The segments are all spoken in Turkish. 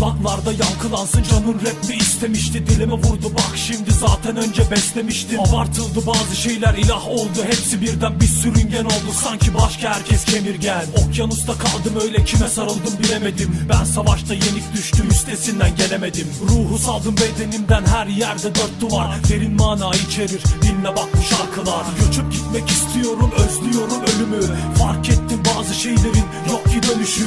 Kulaklarda yankılansın canın rap mi istemişti. Dilime vurdu bak şimdi zaten önce beslemiştim. Abartıldı bazı şeyler ilah oldu. Hepsi birden bir sürüngen oldu. Sanki başka herkes kemirgen. Okyanusta kaldım öyle kime sarıldım bilemedim. Ben savaşta yenik düştüm üstesinden gelemedim. Ruhu saldım bedenimden her yerde dört duvar. Derin mana içerir dinle bak bu şarkılar. Göçüp gitmek istiyorum özlüyorum ölümü. Fark ettim bazı şeylerin yok ki dönüşü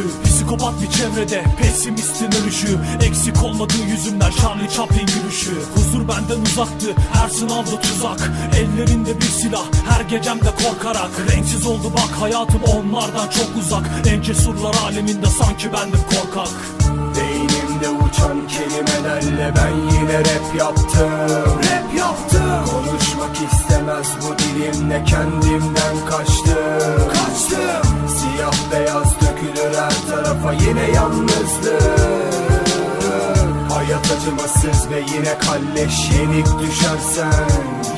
Psikopat bir çevrede. Pesimistin ölüşü Eksik olmadığı yüzümden Charlie Chaplin gülüşü. Huzur benden uzaktı her sınavda tuzak. Ellerinde bir silah her gecemde korkarak. Renksiz oldu bak hayatım onlardan çok uzak. En cesurlar aleminde sanki bendim korkak. Beynimde uçan kelimelerle ben yine rap yaptım. Rap yaptım. Konuşmak istemez bu dilimle kendimden kaçtım. Kaçtım. Siyah beyaz dökülür her tarafa yine yalnızlık. Hayat acımasız ve yine kalleş yenik düşersen.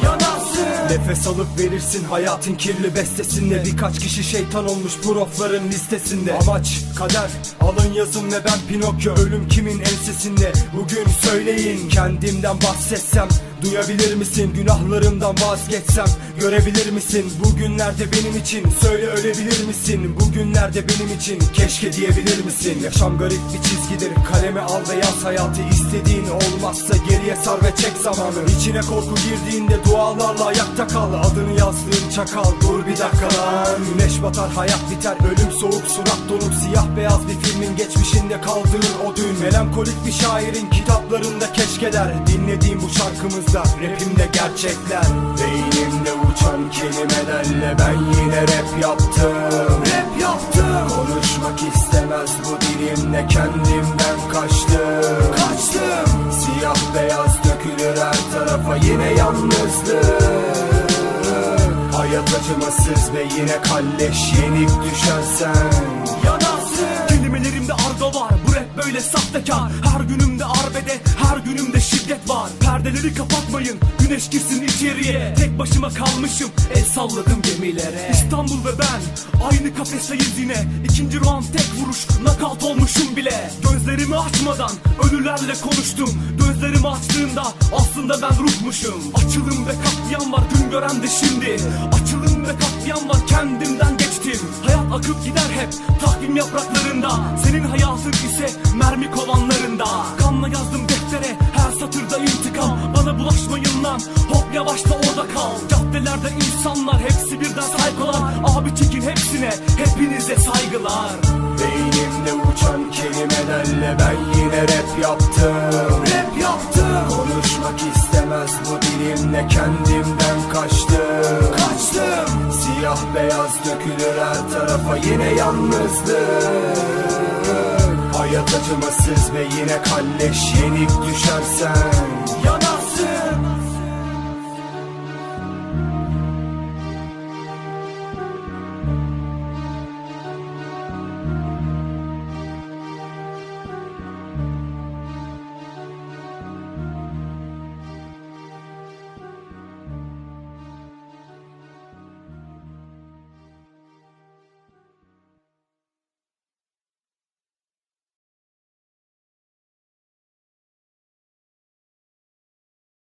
Yanarsın. Nefes alıp verirsin hayatın kirli bestesinde. Birkaç kişi şeytan olmuş profların listesinde. Amaç kader alın yazın ve ben Pinokyo Ölüm kimin ensesinde? Bugün söyleyin Kendimden bahsetsem duyabilir misin? Günahlarımdan vazgeçsem görebilir misin? Bugünlerde benim için. Söyle ölebilir misin? Bugünlerde benim için. Keşke diyebilir misin? Yaşam garip bir çizgidir. Kaleme al ve yaz hayatı. İstediğin olmazsa geriye sar ve çek zamanı. İçine korku girdiğinde dualarla ayakta kal. Adını yazdığın çakal. Dur bir dakika lan. Güneş batar hayat biter. Ölüm soğuk surat donuk Siyah beyaz bir filmin geçmişinde kaldığın o dün. Melankolik bir şairin kitaplarında keşkeler. Dinlediğim bu şarkımızda rapimde gerçekler Beynimde uçan kelimelerle ben yine rap yaptım. Rap yaptım. Konuşmak istemez bu dilimle kendimden kaçtım. Kaçtım. Siyah beyaz dökülür her tarafa yine yalnızlık. Hayat acımasız ve yine kalleş yenik düşersen. Yanarsın böyle sahtekar. Her günümde arbede Her günümde şiddet var. Perdeleri kapatmayın Güneş girsin içeriye. Tek başıma kalmışım El salladım gemilere. İstanbul ve ben Aynı kafesteyiz yine. İkinci round tek vuruş Nakalt olmuşum bile. Gözlerimi açmadan Ölülerle konuştum. Gözlerimi açtığında Aslında ben ruhmuşum. Açılım ve katliam var Gün gören de şimdi. Açılım ve katliam var Kendimden akıp gider hep. Takvim yapraklarında Senin hayatın ise mermi kovanlarında. Kanla yazdım deftere Her satırda intikam. Bana bulaşmayın lan Hop yavaşla orada kal. Caddelerde insanlar Hepsi birden saykolar Abi çekin hepsine Hepinize saygılar. Beynimde uçan kelimelerle ben yine rap yaptım. Rap yaptım. Konuşmak istemez bu dilimle kendimden Siyah beyaz dökülür her tarafa yine yalnızlık. Hayat acımasız ve yine kalleş yenik düşersen